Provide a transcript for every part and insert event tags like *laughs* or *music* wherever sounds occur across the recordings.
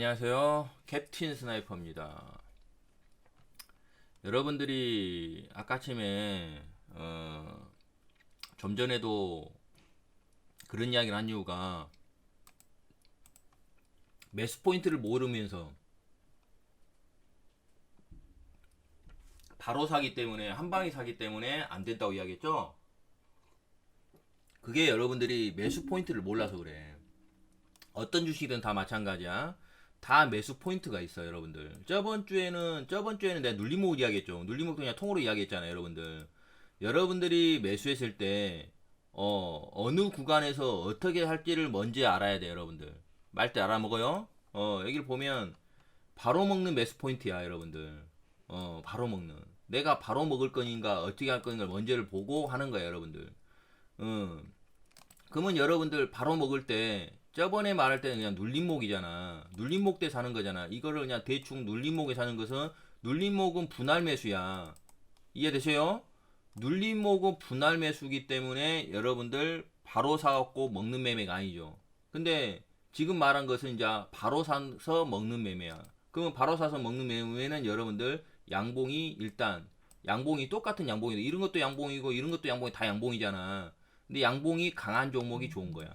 안녕하세요. 캡틴 스나이퍼입니다. 여러분들이 아까쯤에 어, 좀 전에도 그런 이야기를 한 이유가 매수 포인트를 모르면서 바로 사기 때문에 한 방에 사기 때문에 안 된다고 이야기했죠. 그게 여러분들이 매수 포인트를 몰라서 그래. 어떤 주식이든 다 마찬가지야. 다 매수 포인트가 있어, 여러분들. 저번 주에는 저번 주에는 내가 눌림목 이야기했죠. 눌림목도 그냥 통으로 이야기했잖아요, 여러분들. 여러분들이 매수했을 때 어, 어느 구간에서 어떻게 할지를 먼저 알아야 돼, 여러분들. 말때 알아먹어요. 어, 여기를 보면 바로 먹는 매수 포인트야, 여러분들. 어, 바로 먹는. 내가 바로 먹을 건인가 어떻게 할 건인가 먼저를 보고 하는 거야, 여러분들. 음. 그러면 여러분들 바로 먹을 때 저번에 말할 때는 그냥 눌림목이잖아. 눌림목 때 사는 거잖아. 이거를 그냥 대충 눌림목에 사는 것은 눌림목은 분할 매수야. 이해되세요? 눌림목은 분할 매수기 때문에 여러분들 바로 사갖고 먹는 매매가 아니죠. 근데 지금 말한 것은 이제 바로 사서 먹는 매매야. 그러면 바로 사서 먹는 매매는 여러분들 양봉이 일단 양봉이 똑같은 양봉이다. 이런 것도 양봉이고 이런 것도 양봉이 다 양봉이잖아. 근데 양봉이 강한 종목이 좋은 거야.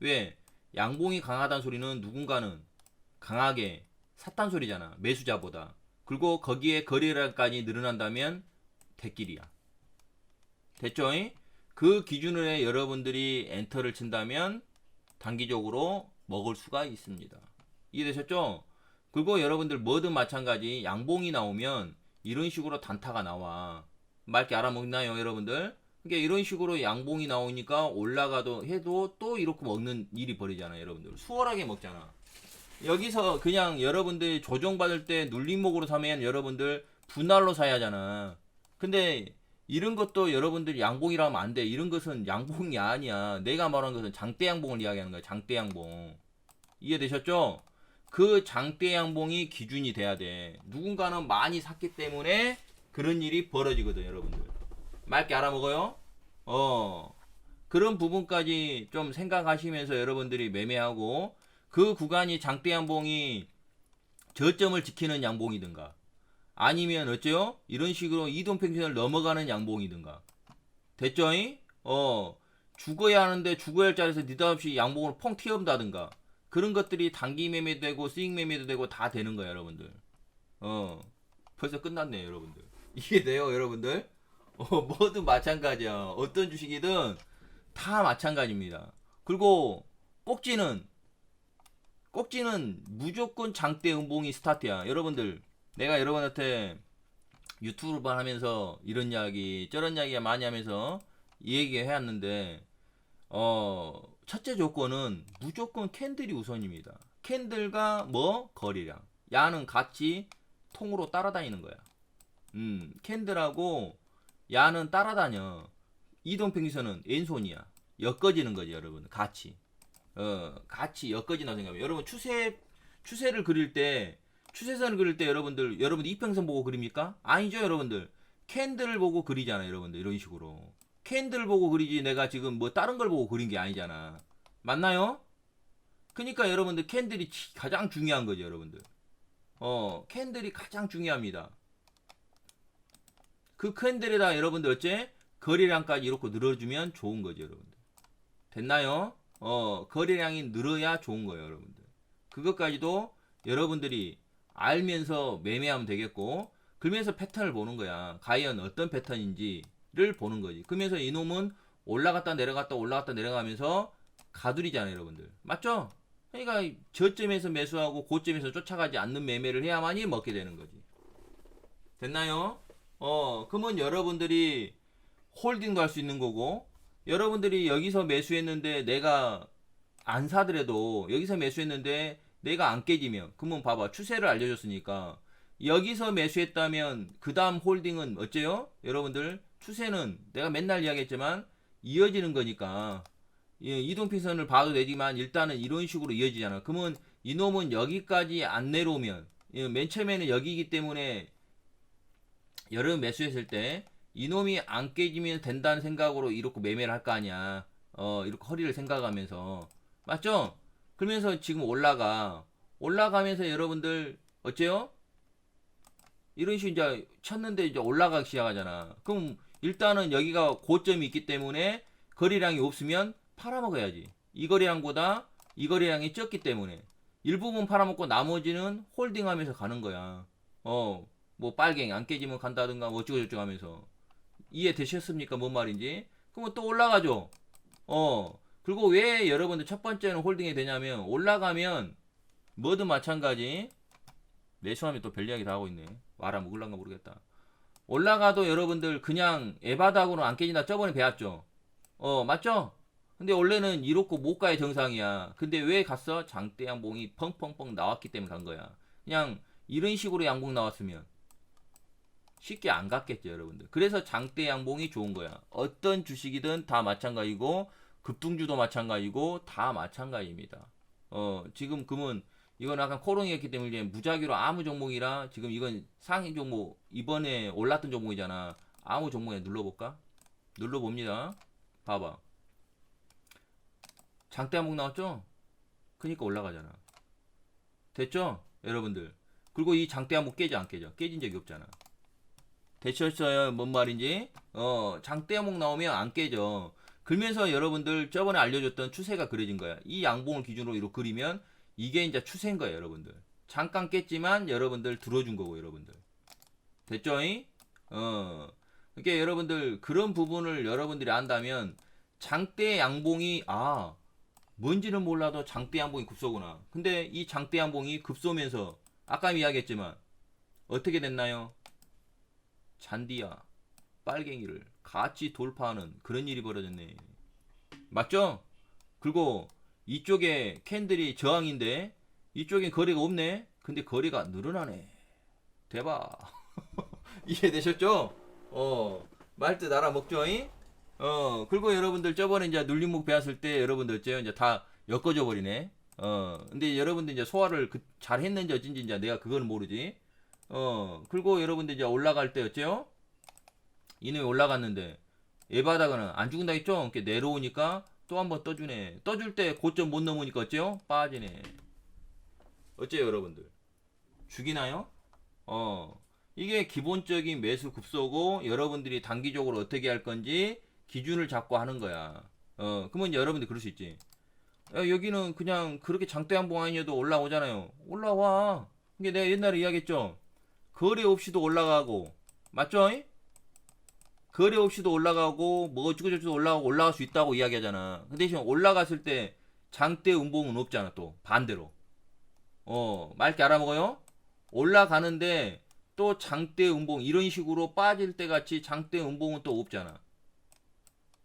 왜? 양봉이 강하다는 소리는 누군가는 강하게 샀단 소리잖아. 매수자보다. 그리고 거기에 거래량까지 늘어난다면 대길이야. 됐죠? 그 기준으로 여러분들이 엔터를 친다면 단기적으로 먹을 수가 있습니다. 이해되셨죠? 그리고 여러분들 뭐든 마찬가지 양봉이 나오면 이런 식으로 단타가 나와. 맑게 알아먹나요, 여러분들? 그러니까 이런 식으로 양봉이 나오니까 올라가도 해도 또 이렇게 먹는 일이 벌이잖아요, 여러분들. 수월하게 먹잖아. 여기서 그냥 여러분들 조정받을 때 눌림목으로 사면 여러분들 분할로 사야 하잖아. 근데 이런 것도 여러분들 양봉이라 하면 안 돼. 이런 것은 양봉이 아니야. 내가 말한 것은 장대 양봉을 이야기하는 거야. 장대 양봉. 이해되셨죠? 그 장대 양봉이 기준이 돼야 돼. 누군가는 많이 샀기 때문에 그런 일이 벌어지거든, 여러분들. 맑게 알아먹어요? 어. 그런 부분까지 좀 생각하시면서 여러분들이 매매하고 그 구간이 장대 양봉이 저점을 지키는 양봉이든가 아니면 어째요? 이런 식으로 이동 평균을 넘어가는 양봉이든가 됐죠잉? 어 죽어야 하는데 죽어야 할 자리에서 느닷없이 양봉을 펑 튀어온다든가 그런 것들이 단기 매매도 되고 수익 매매도 되고 다 되는 거야 여러분들 어 벌써 끝났네요 여러분들 이해돼요 여러분들? 어, 뭐든 마찬가지야. 어떤 주식이든 다 마찬가지입니다. 그리고 꼭지는 꼭지는 무조건 장대 음봉이 스타트야. 여러분들 내가 여러분한테 유튜브를 하면서 이런 이야기 저런 이야기 많이 하면서 이 얘기 해왔는데 어 첫째 조건은 무조건 캔들이 우선입니다. 캔들과 뭐 거리량 야는 같이 통으로 따라다니는 거야. 음 캔들하고 야는 따라다녀. 이동 평균선은 왼손이야. 엮어지는 거지, 여러분. 같이. 어, 같이 엮어진다고 생각해요. 여러분, 추세, 추세를 그릴 때, 추세선을 그릴 때 여러분들, 여러분들 이평선 보고 그립니까? 아니죠, 여러분들. 캔들을 보고 그리잖아, 여러분들. 이런 식으로. 캔들 보고 그리지, 내가 지금 뭐 다른 걸 보고 그린 게 아니잖아. 맞나요? 그니까 여러분들, 캔들이 가장 중요한 거죠, 여러분들. 어, 캔들이 가장 중요합니다. 그 캔들에다 여러분들 어째 거래량까지 이렇게 늘어주면 좋은 거죠, 여러분들. 됐나요? 어, 거래량이 늘어야 좋은 거예요, 여러분들. 그것까지도 여러분들이 알면서 매매하면 되겠고, 그러면서 패턴을 보는 거야. 과연 어떤 패턴인지를 보는 거지. 그러면서 이놈은 올라갔다 내려갔다 올라갔다 내려가면서 가두리잖아요, 여러분들. 맞죠? 그러니까 저점에서 매수하고 고점에서 쫓아가지 않는 매매를 해야만이 먹게 되는 거지. 됐나요? 어, 그러면 여러분들이 홀딩도 할 수 있는 거고, 여러분들이 여기서 매수했는데 내가 안 사더라도 여기서 매수했는데 내가 안 깨지면, 그러면 봐봐. 추세를 알려줬으니까. 여기서 매수했다면 그 다음 홀딩은 어째요? 여러분들 추세는 내가 맨날 이야기했지만 이어지는 거니까 예, 이동평선을 봐도 되지만 일단은 이런 식으로 이어지잖아. 그러면 이놈은 여기까지 안 내려오면 예, 맨 처음에는 여기이기 때문에 여름 매수했을 때 이놈이 안 깨지면 된다는 생각으로 이렇게 매매를 할 거 아니야. 어, 이렇게 허리를 생각하면서. 맞죠? 그러면서 지금 올라가. 올라가면서 여러분들 어째요? 이런 식으로 이제 쳤는데 이제 올라가기 시작하잖아. 그럼 일단은 여기가 고점이 있기 때문에 거래량이 없으면 팔아먹어야지. 이 거래량보다 이 거래량이 적기 때문에 일부분 팔아먹고 나머지는 홀딩하면서 가는 거야. 어, 뭐 빨갱이 안 깨지면 간다든가 뭐 어쩌고저쩌고 하면서 이해 되셨습니까? 뭔 말인지? 그러면 또 올라가죠. 어, 그리고 왜 여러분들 첫 번째는 홀딩이 되냐면 올라가면 뭐든 마찬가지 매수하면 또 별 이야기 다 하고 있네. 와라 먹을란가 모르겠다. 올라가도 여러분들 그냥 에바닥으로 안 깨진다 저번에 배웠죠. 어 맞죠? 근데 원래는 이렇고 못가의 정상이야. 근데 왜 갔어? 장대 양봉이 펑펑펑 나왔기 때문에 간 거야. 그냥 이런 식으로 양봉 나왔으면 쉽게 안 갔겠죠, 여러분들. 그래서 장대 양봉이 좋은 거야. 어떤 주식이든 다 마찬가지고 급등주도 마찬가지고 다 마찬가지입니다. 어, 지금 금은 이건 약간 코롱이었기 때문에 무작위로 아무 종목이라 지금 이건 상위 종목 이번에 올랐던 종목이잖아. 아무 종목에 눌러볼까? 눌러봅니다. 봐봐. 장대 한목 나왔죠? 그니까 올라가잖아. 됐죠? 여러분들. 그리고 이 장대 한목 깨져 안 깨져? 깨진 적이 없잖아. 되셨어요? 뭔 말인지? 어, 장대 한목 나오면 안 깨져. 그러면서 여러분들 저번에 알려줬던 추세가 그려진 거야. 이 양봉을 기준으로 이렇게 그리면 이게 이제 추세인 거예요, 여러분들. 잠깐 깼지만 여러분들 들어준 거고, 여러분들. 됐죠잉? 어. 그러니까 여러분들 그런 부분을 여러분들이 안다면 장대 양봉이 아 뭔지는 몰라도 장대 양봉이 급소구나. 근데 이 장대 양봉이 급소면서 아까 이야기했지만 어떻게 됐나요? 잔디야 빨갱이를 같이 돌파하는 그런 일이 벌어졌네. 맞죠? 그리고 이쪽에 캔들이 저항인데 이쪽엔 거리가 없네. 근데 거리가 늘어나네. 대박. *laughs* 이해되셨죠? 어 말뜻 알아먹죠잉? 어 그리고 여러분들 저번에 이제 눌림목 배웠을 때 여러분들 어째요? 이제 다 엮어져 버리네. 어 근데 여러분들 이제 소화를 그, 잘 했는지 어쩐지 이제 내가 그거는 모르지. 어 그리고 여러분들 이제 올라갈 때 어째요? 이놈이 올라갔는데 에바다가는 안 죽은다 했죠? 이렇게 내려오니까 또 한번 떠주네. 떠줄 때 고점 못 넘으니까 어째요? 빠지네. 어째요, 여러분들? 죽이나요? 어. 이게 기본적인 매수 급소고 여러분들이 단기적으로 어떻게 할 건지 기준을 잡고 하는 거야. 어, 그러면 여러분들 그럴 수 있지. 야, 여기는 그냥 그렇게 장대 한봉 아니어도 올라오잖아요. 올라와. 이게 내가 옛날에 이야기했죠. 거래 없이도 올라가고, 맞죠? 거래 없이도 올라가고, 뭐 어쩌고 저쩌고 올라가고, 올라갈 수 있다고 이야기하잖아. 그 대신 올라갔을 때 장대 음봉은 없잖아, 또. 반대로. 어, 맑게 알아먹어요? 올라가는데 또 장대 음봉 이런 식으로 빠질 때 같이 장대 음봉은 또 없잖아.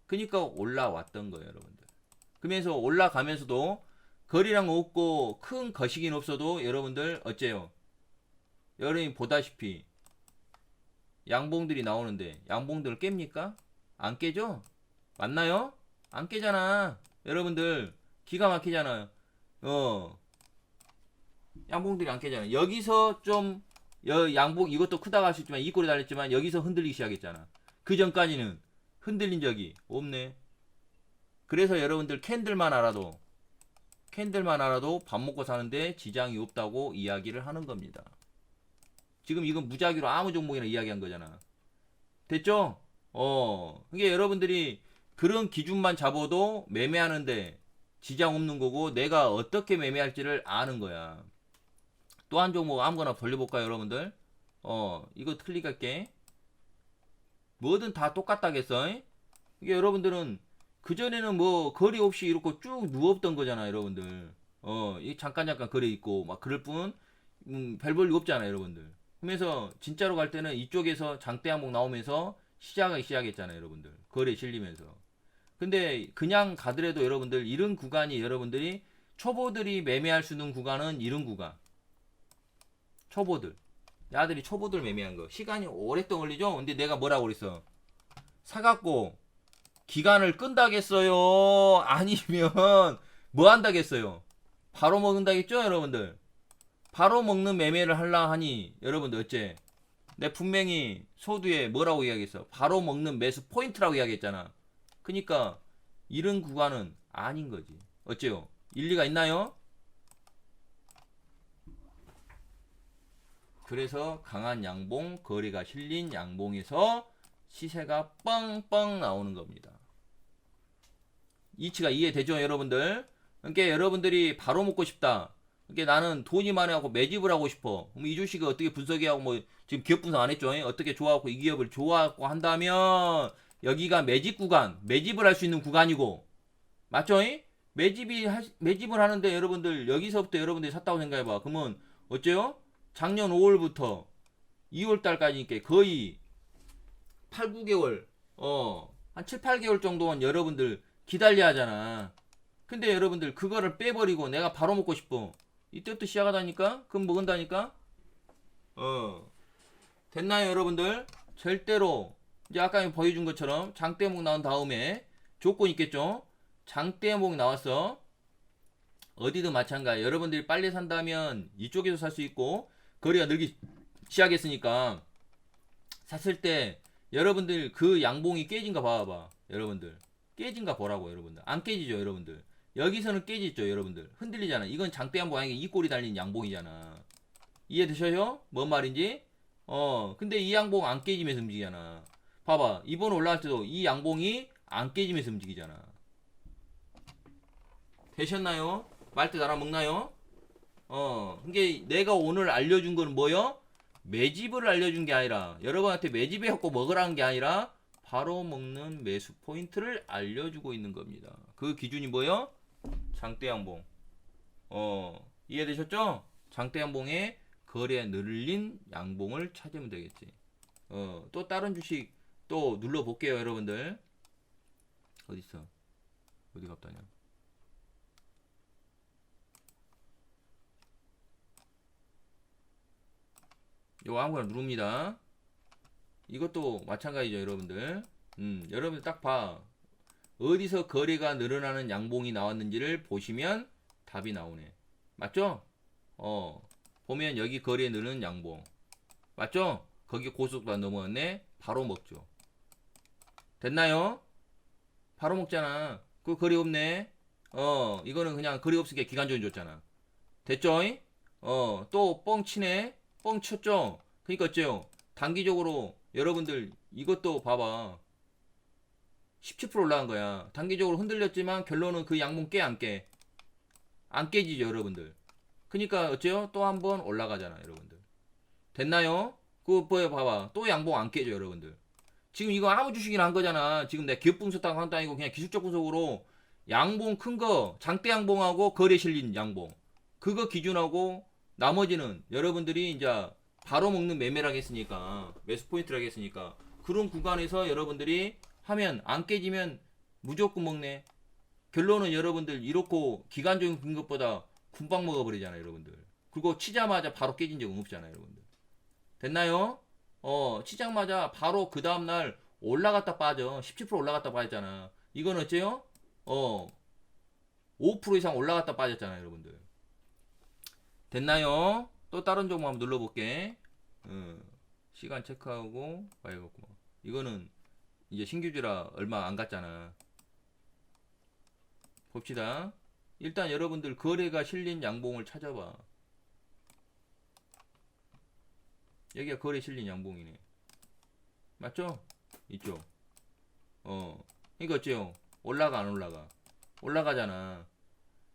그러니까 올라왔던 거예요, 여러분들. 그러면서 올라가면서도 거리랑 없고 큰 거시기는 없어도 여러분들 어째요? 여러분이 보다시피 양봉들이 나오는데 양봉들을 깹니까? 안 깨죠? 맞나요? 안 깨잖아. 여러분들 기가 막히잖아요. 어. 양봉들이 안 깨잖아. 여기서 좀 여, 양봉 이것도 크다고 할 수 있지만 이 꼴이 달렸지만 여기서 흔들리기 시작했잖아. 그 전까지는 흔들린 적이 없네. 그래서 여러분들 캔들만 알아도 캔들만 알아도 밥 먹고 사는데 지장이 없다고 이야기를 하는 겁니다. 지금 이건 무작위로 아무 종목이나 이야기한 거잖아. 됐죠? 어. 그게 여러분들이 그런 기준만 잡아도 매매하는데 지장 없는 거고 내가 어떻게 매매할지를 아는 거야. 또 한 종목 아무거나 돌려볼까요, 여러분들? 어, 이거 클릭할게. 뭐든 다 똑같다겠어. 이게 여러분들은 그전에는 뭐 거리 없이 이렇게 쭉 누웠던 거잖아, 여러분들. 어, 이 잠깐 잠깐 거리 있고 막 그럴 뿐 음, 별 볼일 없잖아, 여러분들. 그러면서 진짜로 갈 때는 이쪽에서 장대 항목 나오면서 시작하기 시작했잖아요, 여러분들. 거래 실리면서. 근데 그냥 가더라도 여러분들 이런 구간이 여러분들이 초보들이 매매할 수 있는 구간은 이런 구간. 초보들. 야들이 초보들 매매한 거. 시간이 오랫동안 걸리죠? 근데 내가 뭐라고 그랬어? 사갖고 기간을 끈다겠어요? 아니면 뭐 한다겠어요? 바로 먹는다겠죠, 여러분들? 바로 먹는 매매를 하려 하니 여러분들 어째? 내 분명히 소두에 뭐라고 이야기했어? 바로 먹는 매수 포인트라고 이야기했잖아. 그니까 이런 구간은 아닌 거지. 어째요? 일리가 있나요? 그래서 강한 양봉, 거래가 실린 양봉에서 시세가 뻥뻥 나오는 겁니다. 이치가 이해되죠, 여러분들? 그러니까 여러분들이 바로 먹고 싶다. 그러니까 나는 돈이 많아갖고 매집을 하고 싶어. 그럼 이 주식을 어떻게 분석해하고 뭐 지금 기업 분석 안 했죠? 어떻게 좋아하고 이 기업을 좋아하고 한다면 여기가 매집 구간, 매집을 할 수 있는 구간이고 맞죠? 매집이 하, 매집을 하는데 여러분들 여기서부터 여러분들이 샀다고 생각해봐. 그러면 어째요? 작년 5월부터 2월 달까지니까 거의 8, 9개월, 어, 한 7, 8개월 정도는 여러분들 기다려야 하잖아. 근데 여러분들 그거를 빼버리고 내가 바로 먹고 싶어. 이때부터 시작하다니까? 그럼 먹은다니까? 어. 됐나요, 여러분들? 절대로 이제 아까 보여준 것처럼 장대목 나온 다음에 조건 있겠죠? 장대목 나왔어. 어디든 마찬가지. 여러분들이 빨리 산다면 이쪽에서 살 수 있고 거리가 늘기 시작했으니까 샀을 때 여러분들 그 양봉이 깨진가 봐봐. 여러분들 깨진가 보라고 여러분들. 안 깨지죠, 여러분들. 여기서는 깨지죠, 여러분들. 흔들리잖아. 이건 장대 양봉 아니게 이 꼴이 달린 양봉이잖아. 이해되셔요? 뭔 말인지? 어, 근데 이 양봉 안 깨지면서 움직이잖아. 봐봐. 이번 올라갈 때도 이 양봉이 안 깨지면서 움직이잖아. 되셨나요? 말뜻 알아먹나요? 어, 이게 내가 오늘 알려준 건 뭐요? 매집을 알려준 게 아니라 여러분한테 매집해 갖고 먹으라는 게 아니라 바로 먹는 매수 포인트를 알려주고 있는 겁니다. 그 기준이 뭐요? 장대 양봉. 어, 이해되셨죠? 장대 양봉에 거래 늘린 양봉을 찾으면 되겠지. 어, 또 다른 주식 또 눌러 볼게요, 여러분들. 어디 있어? 어디 갔다냐? 이거 아무거나 누릅니다. 이것도 마찬가지죠, 여러분들. 음, 여러분들 딱 봐. 어디서 거래가 늘어나는 양봉이 나왔는지를 보시면 답이 나오네. 맞죠? 어, 보면 여기 거래 늘는 양봉. 맞죠? 거기 고속도가 넘어왔네. 바로 먹죠. 됐나요? 바로 먹잖아. 그 거래 없네. 어, 이거는 그냥 거래 없으니까 기간적인 줬잖아. 됐죠? 어, 또 뻥 치네. 뻥 쳤죠? 그니까 어째요? 단기적으로 여러분들 이것도 봐봐. 17% 올라간 거야. 단기적으로 흔들렸지만 결론은 그 양봉 깨 안 깨? 안 깨지죠, 여러분들. 그니까 어째요? 또 한 번 올라가잖아, 여러분들. 됐나요? 그거 보여 봐봐. 또 양봉 안 깨죠, 여러분들. 지금 이거 아무 주식이나 한 거잖아. 지금 내가 기업 분석당 한도 아니고 그냥 기술적 분석으로 양봉 큰 거, 장대 양봉하고 거래 실린 양봉. 그거 기준하고 나머지는 여러분들이 이제 바로 먹는 매매를 하겠으니까 매수 포인트를 하겠으니까 그런 구간에서 여러분들이 하면 안 깨지면 무조건 먹네. 결론은 여러분들 이렇고 기간적인 근 것보다 금방 먹어버리잖아요, 여러분들. 그리고 치자마자 바로 깨진 적은 없잖아요, 여러분들. 됐나요? 어, 치자마자 바로 그 다음날 올라갔다 빠져. 17% 올라갔다 빠졌잖아. 이건 어째요? 어, 5% 이상 올라갔다 빠졌잖아요, 여러분들. 됐나요? 또 다른 종목 한번 눌러볼게. 어, 시간 체크하고 봐야겠구만. 이거는 이제 신규주라 얼마 안 갔잖아. 봅시다. 일단 여러분들 거래가 실린 양봉을 찾아봐. 여기가 거래 실린 양봉이네. 맞죠? 이쪽. 어. 이거 어째요? 올라가 안 올라가? 올라가잖아.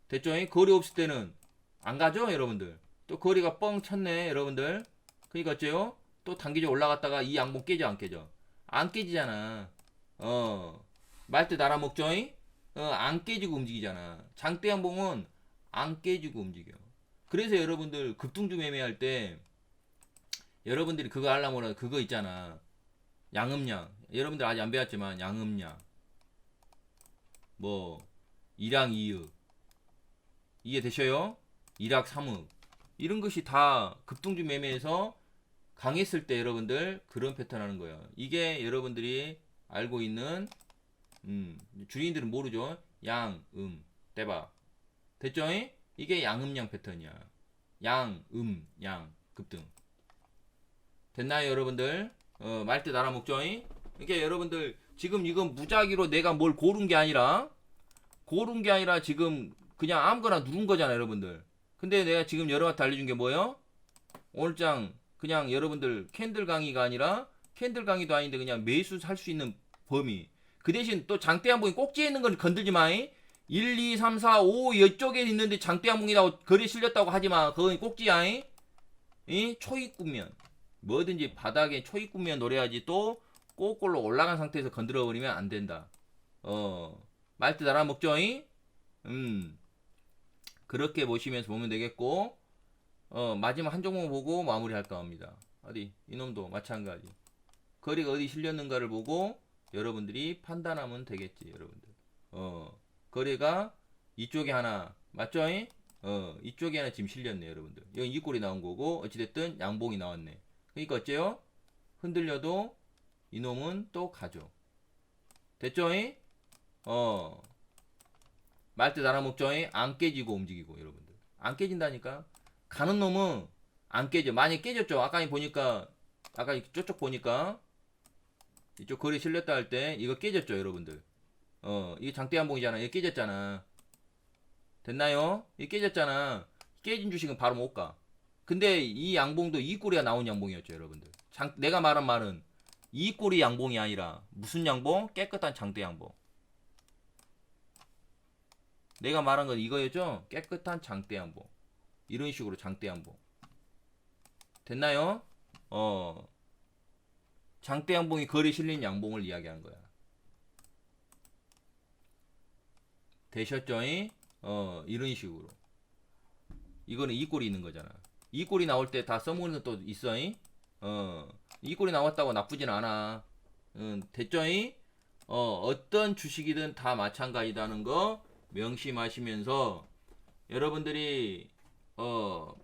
됐죠? 거래 없을 때는 안 가죠, 여러분들? 또 거리가 뻥 쳤네, 여러분들. 그니까 어째요? 또 단기적 올라갔다가 이 양봉 깨져, 안 깨져? 안 깨지잖아. 어. 말뜻 알아먹죠잉? 어, 안 깨지고 움직이잖아. 장대 양봉은 안 깨지고 움직여. 그래서 여러분들 급등주 매매할 때 여러분들이 그거 하려면 그거 있잖아. 양음량. 여러분들 아직 안 배웠지만 양음량. 뭐 일양 이읍. 이해되셔요? 일학 삼읍. 이런 것이 다 급등주 매매에서 강했을 때 여러분들 그런 패턴 하는 거예요. 이게 여러분들이 알고 있는 음, 주인들은 모르죠. 양, 음, 대박. 됐죠? 이게 양음양 패턴이야. 양, 음, 양, 급등. 됐나요, 여러분들? 어, 말뜻 알아먹죠? 이게 여러분들 지금 이건 무작위로 내가 뭘 고른 게 아니라 고른 게 아니라 지금 그냥 아무거나 누른 거잖아, 여러분들. 근데 내가 지금 여러분한테 알려준 게 뭐예요? 오늘장 그냥 여러분들 캔들 강의가 아니라 캔들 강의도 아닌데 그냥 매수 살수 있는 범위. 그 대신 또 장대 양봉이 꼭지에 있는 건 건들지 마이. 1, 2, 3, 4, 5 이쪽에 있는데 장대 양봉이라고 거리 실렸다고 하지 마. 그건 꼭지야이. 이 초입구면 뭐든지 바닥에 초입구면 노래하지 또 꼬꼴로 올라간 상태에서 건드려 버리면 안 된다. 어 말뜻 알아 먹죠이? 음 그렇게 보시면서 보면 되겠고 어 마지막 한 종목 보고 마무리할까 합니다. 어디 이놈도 마찬가지. 거리가 어디 실렸는가를 보고 여러분들이 판단하면 되겠지 여러분들. 어 거리가 이쪽에 하나 맞죠이? 어 이쪽에 하나 지금 실렸네 여러분들. 이건 이 꼴이 나온 거고 어찌됐든 양봉이 나왔네. 그러니까 어째요? 흔들려도 이놈은 또 가죠. 됐죠이? 어 말뜻 알아먹죠이? 안 깨지고 움직이고 여러분들. 안 깨진다니까. 가는 놈은 안 깨져. 많이 깨졌죠. 아까 보니까 아까 저쪽 보니까 이쪽 거리 실렸다 할 때 이거 깨졌죠, 여러분들. 어, 이게 장대 한봉이잖아. 이거 깨졌잖아. 됐나요? 이게 깨졌잖아. 깨진 주식은 바로 못 가. 근데 이 양봉도 이 꼬리가 나온 양봉이었죠, 여러분들. 장, 내가 말한 말은 이 꼬리 양봉이 아니라 무슨 양봉? 깨끗한 장대 양봉. 내가 말한 건 이거였죠? 깨끗한 장대 양봉. 이런 식으로 장대 양봉. 됐나요? 어. 장대 양봉이 거리 실린 양봉을 이야기한 거야. 되셨죠이? 어, 이런 식으로. 이거는 이 꼴이 있는 거잖아. 이 꼴이 나올 때 다 써먹는 또 있어이? 어, 이 꼴이 나왔다고 나쁘진 않아. 응, 됐죠이? 어, 어떤 주식이든 다 마찬가지다는 거 명심하시면서 여러분들이 어,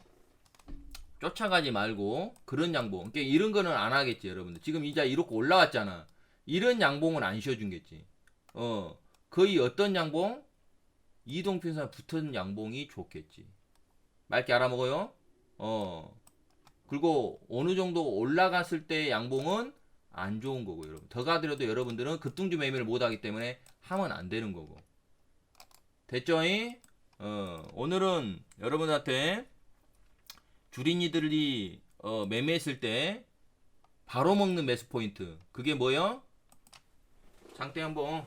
쫓아가지 말고 그런 양봉. 그러니까 이런 거는 안 하겠지, 여러분들. 지금 이자 이렇게 올라왔잖아. 이런 양봉은 안 쉬어준겠지. 어, 거의 어떤 양봉? 이동평선 붙은 양봉이 좋겠지. 맑게 알아먹어요. 어. 그리고 어느 정도 올라갔을 때 양봉은 안 좋은 거고 여러분. 더 가더라도 여러분들은 급등주 매매를 못 하기 때문에 하면 안 되는 거고. 됐죠이? 어, 오늘은 여러분한테 주린이들이 어, 매매했을 때 바로 먹는 매수 포인트. 그게 뭐요? 장대 한번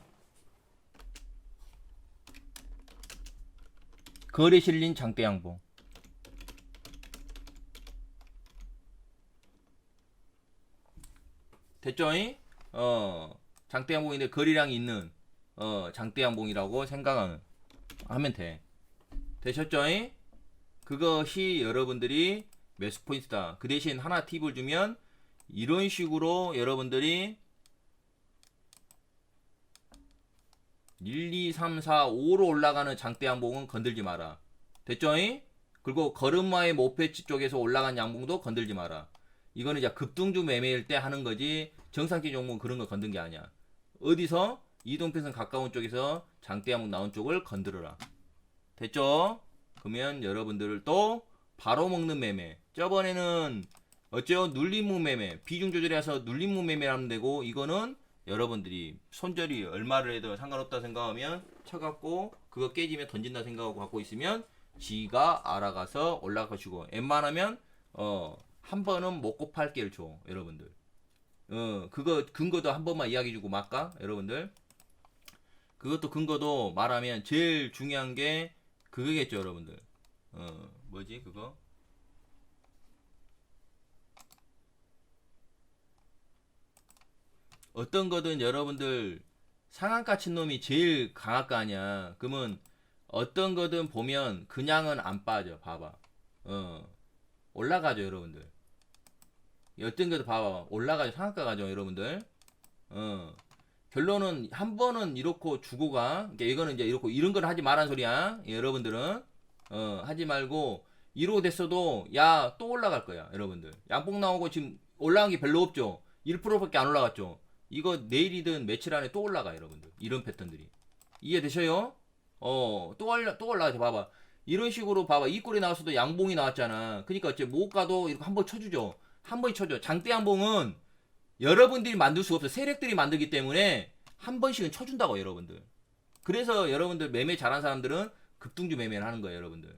거래 실린 장대 양봉. 됐죠이? 어, 장대 양봉인데 거리량이 있는 어, 장대 양봉이라고 생각하는 하면 돼. 되셨죠이? 그것이 여러분들이 매수 포인트다. 그 대신 하나 팁을 주면 이런 식으로 여러분들이 1, 2, 3, 4, 5로 올라가는 장대 양봉은 건들지 마라. 됐죠이? 그리고 걸음마의 모패치 쪽에서 올라간 양봉도 건들지 마라. 이거는 이제 급등주 매매일 때 하는 거지 정상적인 종목은 그런 거 건든 게 아니야. 어디서 이동평선 가까운 쪽에서 장대 양봉 나온 쪽을 건드려라. 됐죠? 그러면 여러분들을 또 바로 먹는 매매. 저번에는 어째요? 눌림무 매매. 비중 조절해서 눌림무 매매하면 되고 이거는 여러분들이 손절이 얼마를 해도 상관없다 생각하면 쳐갖고 그거 깨지면 던진다 생각하고 갖고 있으면 지가 알아가서 올라가시고 웬만하면 어 한 번은 먹고 팔게를 줘 여러분들 어 그거 근거도 한 번만 이야기해주고 말까 여러분들 그것도 근거도 말하면 제일 중요한 게 그거겠죠 여러분들 어 뭐지 그거 어떤 거든 여러분들 상한가 친 놈이 제일 강할 거 아니야. 그러면 어떤 거든 보면 그냥은 안 빠져. 봐봐. 어. 올라가죠, 여러분들. 어떤 거도 봐봐. 올라가죠. 상한가 가죠, 여러분들. 어. 결론은 한 번은 이렇고 주고 가. 그러니까 이거는 이제 이렇고 이런 걸 하지 말란 소리야. 예, 여러분들은. 어, 하지 말고 이러고 됐어도 야, 또 올라갈 거야, 여러분들. 양봉 나오고 지금 올라간 게 별로 없죠. 1%밖에 안 올라갔죠. 이거 내일이든 며칠 안에 또 올라가 여러분들 이런 패턴들이 이해되셔요? 어또 올라 또 올라가죠 봐봐 이런 식으로 봐봐 이 꼴이 나왔어도 양봉이 나왔잖아 그러니까 어째 못 가도 이렇게 한 번 쳐주죠 한 번에 쳐줘 장대 양봉은 여러분들이 만들 수가 없어 세력들이 만들기 때문에 한 번씩은 쳐준다고 여러분들 그래서 여러분들 매매 잘하는 사람들은 급등주 매매를 하는 거예요 여러분들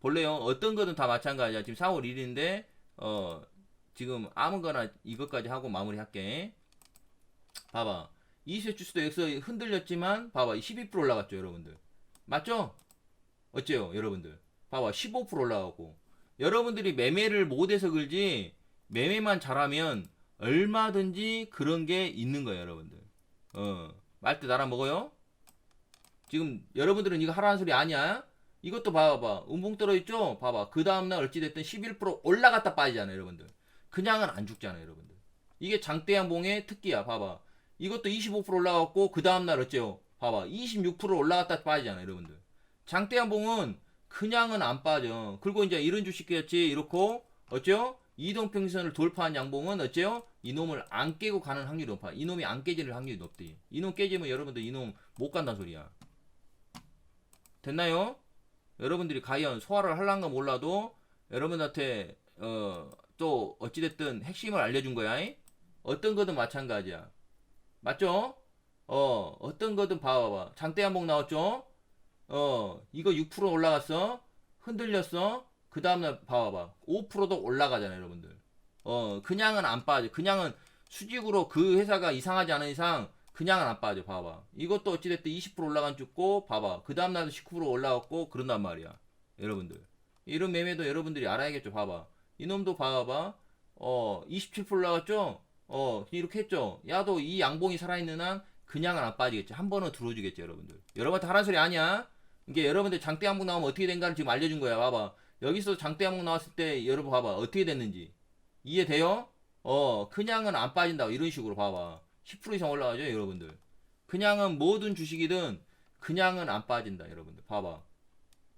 볼래요 어떤 거든 다 마찬가지야 지금 4월 1일인데 어 지금 아무거나 이것까지 하고 마무리 할게. 봐봐. 이세 주수도 여기서 흔들렸지만 봐봐. 12% 올라갔죠, 여러분들. 맞죠? 어째요, 여러분들? 봐봐. 15% 올라가고. 여러분들이 매매를 못해서 그러지 매매만 잘하면 얼마든지 그런 게 있는 거예요, 여러분들. 어. 말때 나랑 먹어요? 지금 여러분들은 이거 하라는 소리 아니야? 이것도 봐봐. 음봉 떨어있죠? 봐봐. 그 다음날 어찌됐든 11% 올라갔다 빠지잖아요, 여러분들. 그냥은 안 죽잖아요, 여러분들. 이게 장대양봉의 특기야, 봐봐. 이것도 25% 올라갔고, 그 다음날 어째요? 봐봐. 26% 올라갔다 빠지잖아요, 여러분들. 장대양봉은 그냥은 안 빠져. 그리고 이제 이런 주식이었지, 이렇고, 어째요? 이동평선을 돌파한 양봉은 어째요? 이놈을 안 깨고 가는 확률이 높아. 이놈이 안 깨지는 확률이 높대. 이놈 깨지면 여러분들 이놈 못 간다는 소리야. 됐나요? 여러분들이 과연 소화를 할란가 몰라도 여러분한테 어, 또 어찌됐든 핵심을 알려준 거야. 이? 어떤 거든 마찬가지야. 맞죠? 어, 어떤 거든 봐봐봐. 장대 한복 나왔죠? 어, 이거 6% 올라갔어? 흔들렸어? 그 다음날 봐봐봐. 5%도 올라가잖아요, 여러분들. 어, 그냥은 안 빠져. 그냥은 수직으로 그 회사가 이상하지 않은 이상 그냥은 안 빠져. 봐봐. 이것도 어찌됐든 20% 올라간 죽고 봐봐. 그 다음날도 19% 올라갔고 그런단 말이야. 여러분들. 이런 매매도 여러분들이 알아야겠죠. 봐봐. 이놈도 봐봐. 어, 27% 올라갔죠? 어, 이렇게 했죠. 야도 이 양봉이 살아있는 한 그냥은 안 빠지겠지. 한 번은 들어주겠지, 여러분들. 여러분한테 하라는 소리 아니야? 이게 여러분들 장대 양봉 나오면 어떻게 된가를 지금 알려준 거야. 봐봐. 여기서 장대 양봉 나왔을 때 여러분 봐봐. 어떻게 됐는지. 이해돼요? 어, 그냥은 안 빠진다. 이런 식으로 봐봐. 10% 이상 올라가죠, 여러분들. 그냥은 모든 주식이든 그냥은 안 빠진다, 여러분들. 봐봐.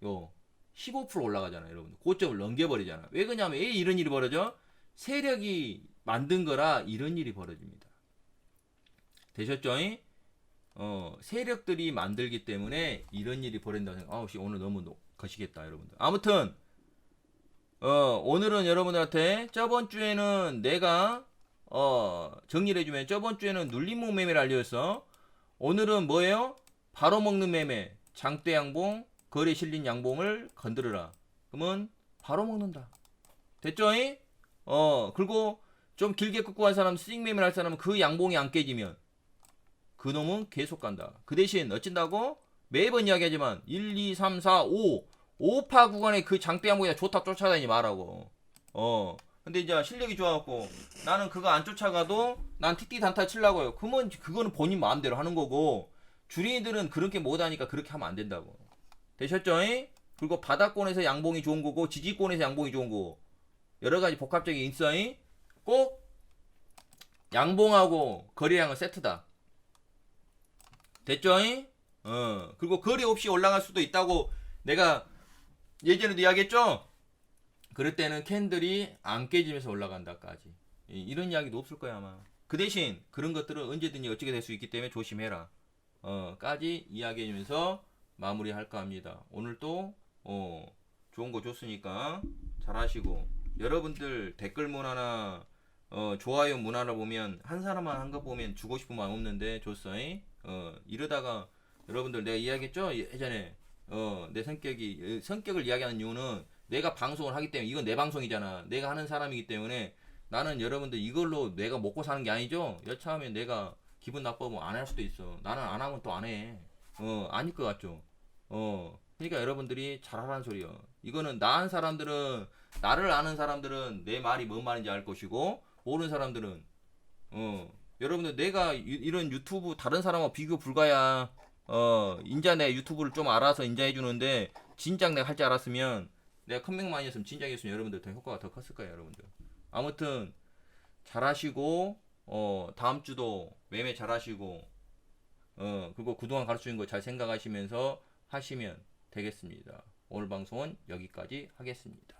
요, 15% 올라가잖아, 여러분들. 고점을 넘겨버리잖아. 왜 그러냐면, 왜 이런 일이 벌어져? 세력이 만든 거라 이런 일이 벌어집니다. 되셨죠? 어, 세력들이 만들기 때문에 이런 일이 벌어진다고 생각. 아우, 씨, 오늘 너무 노, 거시겠다, 여러분들. 아무튼, 어, 오늘은 여러분들한테 저번 주에는 내가 어, 정리를 해주면 저번 주에는 눌림목 매매를 알려줬어. 오늘은 뭐예요? 바로 먹는 매매. 장대 양봉, 거래 실린 양봉을 건드려라. 그러면 바로 먹는다. 됐죠? 이? 어, 그리고 좀 길게 끄고 간 사람, 스윙 매매를 할 사람은 그 양봉이 안 깨지면 그 놈은 계속 간다. 그 대신 어찐다고? 매번 이야기하지만 1, 2, 3, 4, 5 5파 구간에 그 장대 양봉이 좋다 쫓아다니지 말라고. 어. 근데 이제 실력이 좋아갖고 나는 그거 안 쫓아가도 난 TT 단타 치려고요. 그러면 그거는 본인 마음대로 하는 거고 주린이들은 그렇게 못하니까 그렇게 하면 안 된다고. 되셨죠? 잉? 그리고 바닥권에서 양봉이 좋은 거고 지지권에서 양봉이 좋은 거고 여러 가지 복합적인. 잉? 꼭 양봉하고 거래량은 세트다. 됐죠? 잉? 어. 그리고 거래 없이 올라갈 수도 있다고 내가 예전에도 이야기했죠? 그럴 때는 캔들이 안 깨지면서 올라간다까지. 이- 이런 이야기도 없을 거야 아마. 그 대신 그런 것들은 언제든지 어찌게 될 수 있기 때문에 조심해라. 어, 까지 이야기해주면서 마무리할까 합니다. 오늘 또 어, 좋은 거 줬으니까 잘 하시고 여러분들 댓글 문화나 어, 좋아요 문화나 보면 한 사람만 한 거 보면 주고 싶은 마음 없는데 줬어. 잉? 어, 이러다가 여러분들 내가 이야기했죠 예전에 어, 내 성격이 성격을 이야기하는 이유는 내가 방송을 하기 때문에 이건 내 방송이잖아. 내가 하는 사람이기 때문에 나는 여러분들 이걸로 내가 먹고 사는 게 아니죠. 여차하면 내가 기분 나쁘면 안 할 수도 있어. 나는 안 하면 또 안 해. 어, 아닐 것 같죠. 어, 그러니까 여러분들이 잘하라는 소리요. 이거는 나 한 사람들은 나를 아는 사람들은 내 말이 뭔 말인지 알 것이고 모르는 사람들은 어, 여러분들 내가 유- 이런 유튜브 다른 사람하고 비교 불가야. 어, 인자 내 유튜브를 좀 알아서 인자해 주는데 진작 내가 할 줄 알았으면 내가 컴백만 했으면 진작 했으면 여러분들 더 효과가 더 컸을 거예요, 여러분들. 아무튼 잘하시고 어, 다음 주도 매매 잘하시고 어, 그리고 그동안 가르쳐 준 거 잘 생각하시면서 하시면 되겠습니다. 오늘 방송은 여기까지 하겠습니다.